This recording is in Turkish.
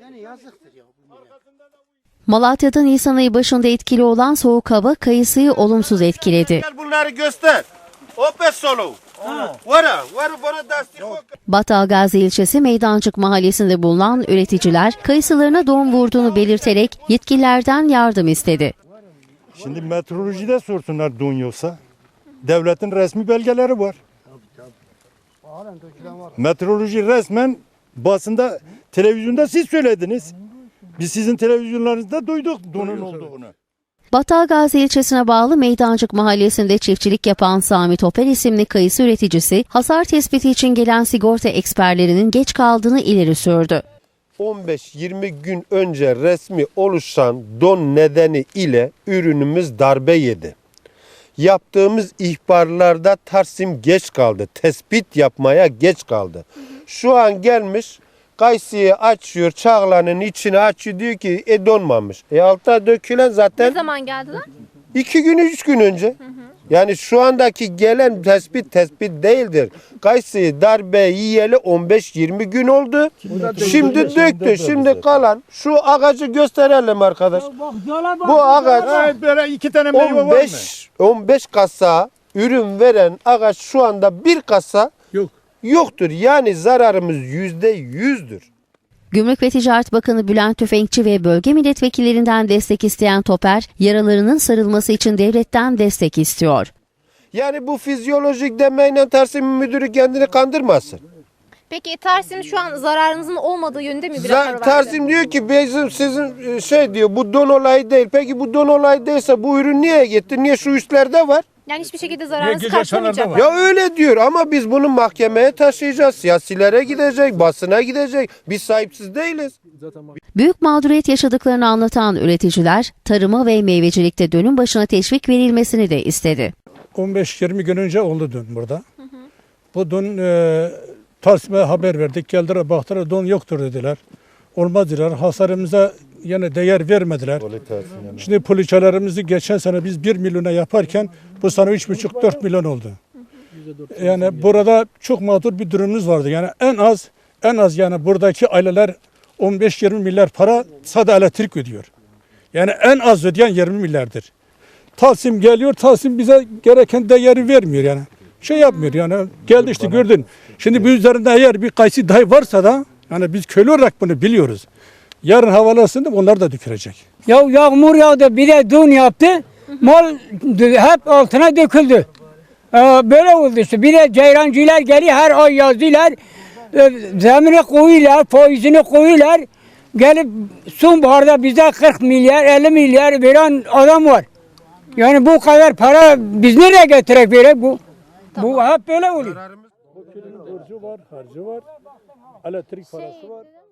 Yani yazıktır ya. Malatya'da Nisan ayı başında etkili olan soğuk hava kayısıyı olumsuz etkiledi. Bunları göster. Vara bana dastik Battalgazi ilçesi Meydancık mahallesinde bulunan üreticiler kayısılarına don vurduğunu belirterek yetkililerden yardım istedi. Şimdi meteorolojide sorsunlar don yoksa. Devletin resmi belgeleri var. Meteoroloji resmen basında, televizyonda siz söylediniz. Biz sizin televizyonlarınızda duyduk donun olduğunu. Battalgazi ilçesine bağlı Meydancık mahallesinde çiftçilik yapan Sami Toper isimli kayısı üreticisi hasar tespiti için gelen sigorta eksperlerinin geç kaldığını ileri sürdü. 15-20 gün önce resmi oluşan don nedeni ile ürünümüz darbe yedi. Yaptığımız ihbarlarda Tarsim geç kaldı. Tespit yapmaya geç kaldı. Şu an gelmiş Kaysi'yi açıyor, çağlanın içine açıyor diyor ki e donmamış. E altta dökülen Ne zaten zaman geldiler? iki gün üç gün önce. Yani şu andaki gelen tespit tespit değildir. Kayısı darbe yiyeli 15-20 gün oldu. Şimdi döktü. Şimdi kalan şu ağacı gösterelim arkadaş. Bu ağaç Ay, böyle iki tane meyve var mı? 15 15 kasa ürün veren ağaç şu anda bir kasa Yok. Yoktur. Yani zararımız yüzde yüzdür. Gümrük ve Ticaret Bakanı Bülent Tüfekçi ve bölge milletvekillerinden destek isteyen Toper, yaralarının sarılması için devletten destek istiyor. Yani bu fizyolojik demeyle Tarsim müdürü kendini kandırmasın. Peki Tarsim şu an zararınızın olmadığı yönünde mi bir Za- rapor verdi? Tarsim diyor ki bizim sizin e, şey diyor bu don olayı değil. Peki bu don olayı değilse bu ürün niye gitti? Niye şu üstlerde var? Yani hiçbir şekilde aşağılarda karşılamayacak. Ya öyle diyor ama biz bunu mahkemeye taşıyacağız. Siyasilere gidecek, basına gidecek. Biz sahipsiz değiliz. Büyük mağduriyet yaşadıklarını anlatan üreticiler, tarıma ve meyvecilikte dönüm başına teşvik verilmesini de istedi. 15-20 gün önce oldu dün burada. Bu dün e, Tarsim'e haber verdik. Geldiler baktılar don yoktur dediler. Olmaz dediler. Hasarımıza yine değer vermediler. Şimdi poliçelerimizi geçen sene biz 1 milyona yaparken bu sene 3,5-4 milyon oldu. Yani burada çok mağdur bir durumumuz vardı. Yani en az en az yani buradaki aileler 15-20 milyar para sade elektrik ödüyor. Yani en az ödeyen 20 milyardır. Tahsim geliyor, Tahsim bize gereken değeri vermiyor yani. Şey yapmıyor yani. Geldi işte gördün. Şimdi bu üzerinde eğer bir kayısı dahi varsa da yani biz köylü olarak bunu biliyoruz. Yarın havalasında onlar da dökülecek. Ya yağmur yağdı bir de don yaptı. Mal hep altına döküldü. Ee, böyle oldu işte. Bir de ceyrancılar geliyor her ay yazdılar. Ee, zemine koyuyorlar, faizini koyuyorlar. Gelip sonbaharda bize 40 milyar, 50 milyar veren adam var. Yani bu kadar para biz nereye getirek verek bu? Bu hep böyle oluyor. Borcu var, harcı var, elektrik parası var.